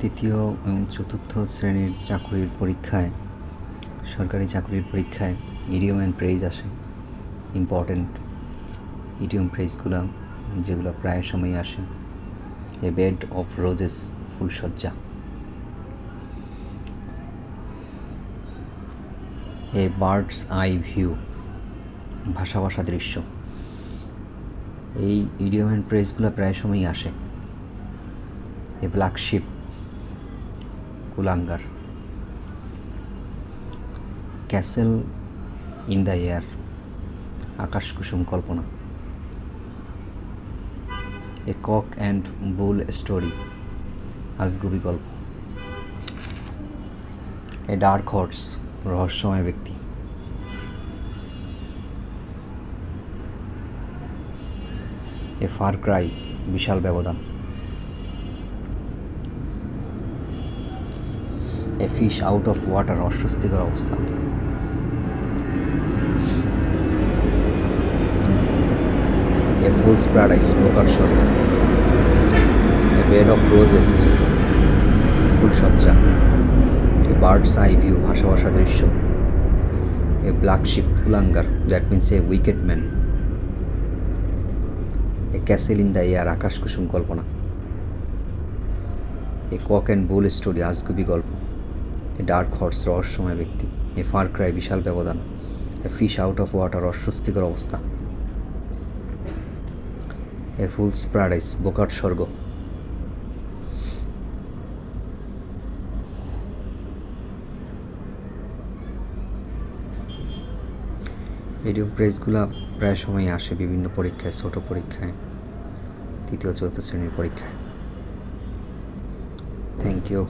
তৃতীয় এবং চতুর্থ শ্রেণির চাকরির পরীক্ষায়, সরকারি চাকরির পরীক্ষায় ইডিয়ম অ্যান্ড প্রেজ আসে ইম্পর্ট্যান্ট ইডিয়ম প্রেজগুলো যেগুলো প্রায় সময় আসে। এ বেড অফ রোজেস ফুলসজ্জা এ বার্ডস আই ভিউ ভাষা ভাষা দৃশ্য। এই ইডিয়ম অ্যান্ড প্রেসগুলো প্রায় সময়ই আসে। এ ব্ল্যাক শিপ কুলাঙ্গার। ক্যাসেল ইন দ্য এয়ার আকাশ কুসুম কল্পনা। A cock and bull story আজগুবি গল্প। এ ডার্ক হর্স, রহস্যময় ব্যক্তি। এ ফার ক্রাই, বিশাল ব্যবধান। A fish out of water অস্বস্তিকর অবস্থা। এ ফুলস প্যারাডাইস বোকার স্বর্গ এ বেড অফ রোজেস ফুল সজ্জা এ বার্ডস আই ভিউ ভাষা ভাষা দৃশ্য a black sheep ফুলাঙ্গার that means a wicked man a castle in the air আকাশ কুসুম কল্পনা a cock and bull story আজগুবি গল্প ডার্ক হর্স রহস্যময় ব্যক্তি। এ ফার ক্রাই বিশাল ব্যবধান। ফিশ আউট অফ ওয়াটার অস্বস্তিকর অবস্থা। এ ফুলস প্যারাডাইস বোকার স্বর্গ। রেডিও প্রেসগুলো প্রায় সময় আসে বিভিন্ন পরীক্ষায়, ছোট পরীক্ষায়, তৃতীয়, চতুর্থ শ্রেণির পরীক্ষায়। Thank you